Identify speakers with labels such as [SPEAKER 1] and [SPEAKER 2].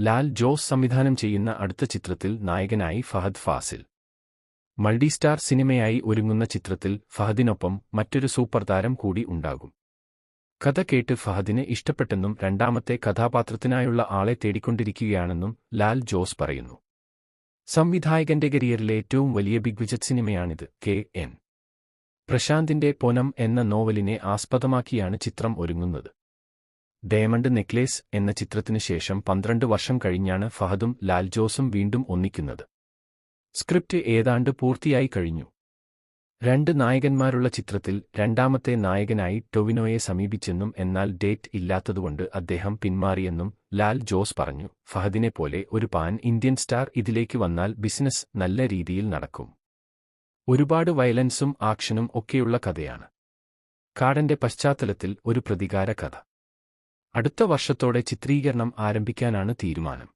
[SPEAKER 1] ലാൽ ജോസ് സംവിധാനം ചെയ്യുന്ന അടുത്ത ചിത്രത്തിൽ നായകനായി ഫഹദ് ഫാസിൽ. മൾട്ടിസ്റ്റാർ സിനിമയായി ഒരുങ്ങുന്ന ചിത്രത്തിൽ ഫഹദിനൊപ്പം മറ്റൊരു സൂപ്പർ താരം കൂടി ഉണ്ടാകും. കഥ കേട്ട് ഫഹദിന് ഇഷ്ടപ്പെട്ടെന്നും രണ്ടാമത്തെ കഥാപാത്രത്തിനായുള്ള ആളെ തേടിക്കൊണ്ടിരിക്കുകയാണെന്നും ലാൽ ജോസ് പറയുന്നു. സംവിധായകന്റെ കരിയറിലെ ഏറ്റവും വലിയ ബിഗ്വിജറ്റ് സിനിമയാണിത് കെ എൻ. പ്രശാന്തിന്റെ പൊനം എന്ന നോവലിനെ ആസ്പദമാക്കിയാണ് ചിത്രം ഒരുങ്ങുന്നത്. ഡയമണ്ട് നെക്ലേസ് എന്ന ചിത്രത്തിനു ശേഷം പന്ത്രണ്ട് വർഷം കഴിഞ്ഞാണ് ഫഹദും ലാൽ ജോസും വീണ്ടും ഒന്നിക്കുന്നത്. സ്ക്രിപ്റ്റ് ഏതാണ്ട് പൂർത്തിയായി കഴിഞ്ഞു. രണ്ട് നായകന്മാരുള്ള ചിത്രത്തിൽ രണ്ടാമത്തെ നായകനായി ടൊവിനോയെ സമീപിച്ചെന്നും എന്നാൽ ഡേറ്റ് ഇല്ലാത്തതുകൊണ്ട് അദ്ദേഹം പിന്മാറിയെന്നും ലാൽ ജോസ് പറഞ്ഞു. ഫഹദിനെ പോലെ ഒരു പാൻ ഇന്ത്യൻ സ്റ്റാർ ഇതിലേക്ക് വന്നാൽ ബിസിനസ് നല്ല രീതിയിൽ നടക്കും. ഒരുപാട് വയലൻസും ആക്ഷനും ഒക്കെയുള്ള കഥയാണ്. കാടന്റെ പശ്ചാത്തലത്തിൽ ഒരു പ്രതികാര കഥ. അടുത്ത വർഷത്തോടെ ചിത്രീകരണം ആരംഭിക്കാനാണ് തീരുമാനം.